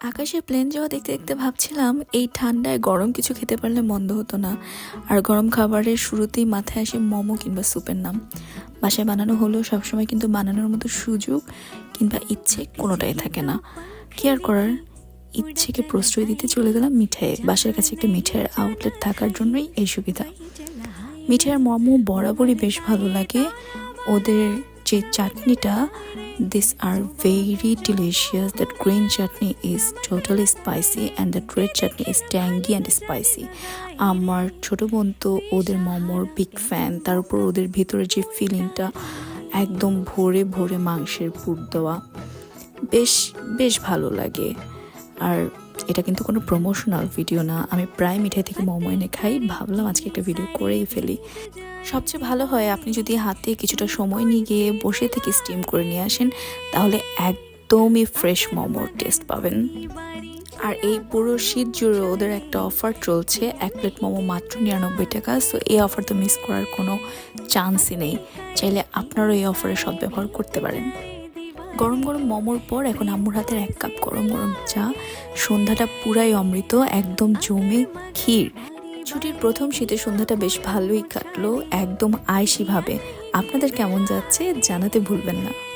আকাশে প্লেন যাওয়া দেখতে দেখতে ভাবছিলাম, এই ঠান্ডায় গরম কিছু খেতে পারলে মন্দ হতো না। আর গরম খাবারের শুরুতেই মাথায় আসে মোমো কিংবা স্যুপের নাম। বাসায় বানানো হলেও সবসময় কিন্তু বানানোর মতো সুযোগ কিংবা ইচ্ছে কোনোটাই থাকে না। কি আর করার? ইচ্ছেকে প্রশ্রয় দিতে চলে গেলাম মিঠাই বাসার কাছে একটা মিঠাইয়ের আউটলেট থাকার জন্যই এই সুবিধা। মিঠাইয়ের মোমো বরাবরই বেশ ভালো লাগে। ওদের যে চাটনিটা this are very delicious that green chutney is totally spicy and that red chutney is tangy and spicy আমার ছোটো বোন তো ওদের মোমোর বিগ ফ্যান তার উপর ওদের ভিতরে যে ফিলিংটা একদম ভরে ভরে মাংসের পুর দেওয়া, বেশ বেশ ভালো লাগে। আর এটা কিন্তু কোনো প্রমোশনাল ভিডিও না। আমি প্রায় মিঠাই থেকে মোমো এনে খাই। ভাবলাম আজকে একটা ভিডিও করেই ফেলি। সবচেয়ে ভালো হয় আপনি যদি হাতে কিছুটা সময় নিয়ে গিয়ে বসে থেকে স্টিম করে নিয়ে আসেন, তাহলে একদমই ফ্রেশ মোমোর টেস্ট পাবেন। আর এই পুরো শীত জুড়ে ওদের একটা অফার চলছে, এক প্লেট মোমো মাত্র নিরানব্বই টাকা সো এই অফার তো মিস করার কোনো চান্সই নেই। চাইলে আপনারও এই অফারে সদ্ব্যবহার করতে পারেন। গরম গরম মোমোর পর এখন আম্মুর হাতের এক কাপ গরম গরম চা, সন্ধ্যাটা পুরাই অমৃত, একদম জমে ক্ষীর। ছুটির প্রথম শীতের সন্ধ্যাটা বেশ ভালোই কাটলো, একদম আয়সি ভাবে। আপনাদের কেমন যাচ্ছে জানাতে ভুলবেন না।